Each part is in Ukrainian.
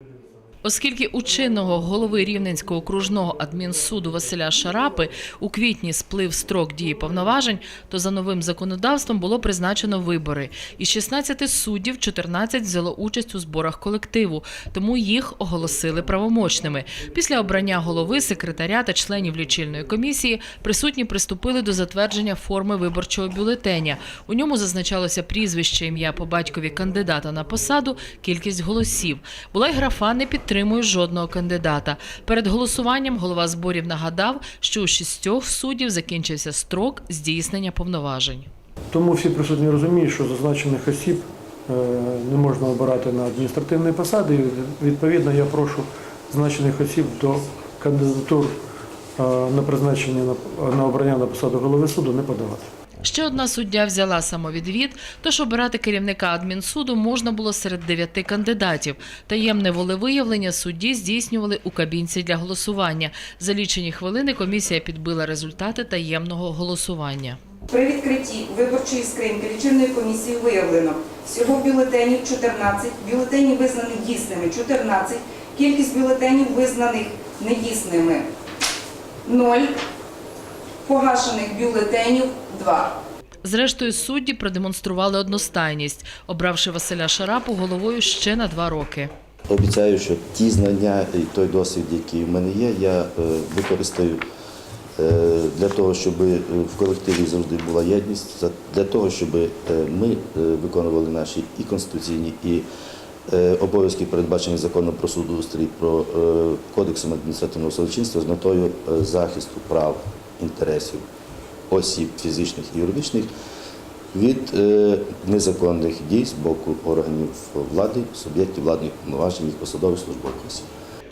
Thank you. Оскільки у чинного голови Рівненського окружного адмінсуду Василя Шарапи у квітні сплив строк дії повноважень, то за новим законодавством було призначено вибори. Із 16 суддів 14 взяло участь у зборах колективу, тому їх оголосили правомочними. Після обрання голови, секретаря та членів лічильної комісії присутні приступили до затвердження форми виборчого бюлетеня. У ньому зазначалося прізвище, ім'я по батькові кандидата на посаду, кількість голосів. Була й графа не підтримує жодного кандидата. Перед голосуванням голова зборів нагадав, що у шістьох суддів закінчився строк здійснення повноважень. Тому всі присутні розуміють, що зазначених осіб е, не можна обирати на адміністративні посади. І, Відповідно, я прошу зазначених осіб до кандидатур е, на призначення на- на обрання на посаду голови суду не подавати. Ще одна суддя взяла самовідвід, тож обирати керівника адмінсуду можна було серед дев'яти кандидатів. Таємне волевиявлення судді здійснювали у кабінці для голосування. За лічені хвилини комісія підбила результати таємного голосування. При відкритті виборчої скриньки лічильної комісії виявлено всього бюлетенів 14, бюлетенів визнаних дійсними 14, кількість бюлетенів визнаних недійсними 0, погашених бюлетенів 2. Зрештою, судді продемонстрували одностайність, обравши Василя Шарапу головою ще на два роки. Обіцяю, що ті знання і той досвід, який в мене є, я е, використаю е, для того, щоб е, в колективі завжди була єдність, для того, щоб ми виконували наші і конституційні, і обов'язки, передбачені законом про судоустрій, про кодексом адміністративного судочинства з метою захисту прав, інтересів осіб фізичних і юридичних від е, незаконних дій з боку органів влади, суб'єктів владних повноважень, їх посадових службових осіб.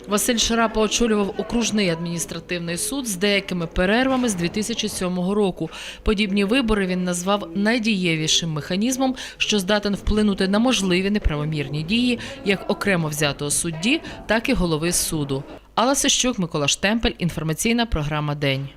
Василь Шарапа очолював окружний адміністративний суд з деякими перервами з 2007 року. Подібні вибори він назвав найдієвішим механізмом, що здатен вплинути на можливі неправомірні дії як окремо взятого судді, так і голови суду. Алла Сищук, Микола Штемпель. Інформаційна програма День.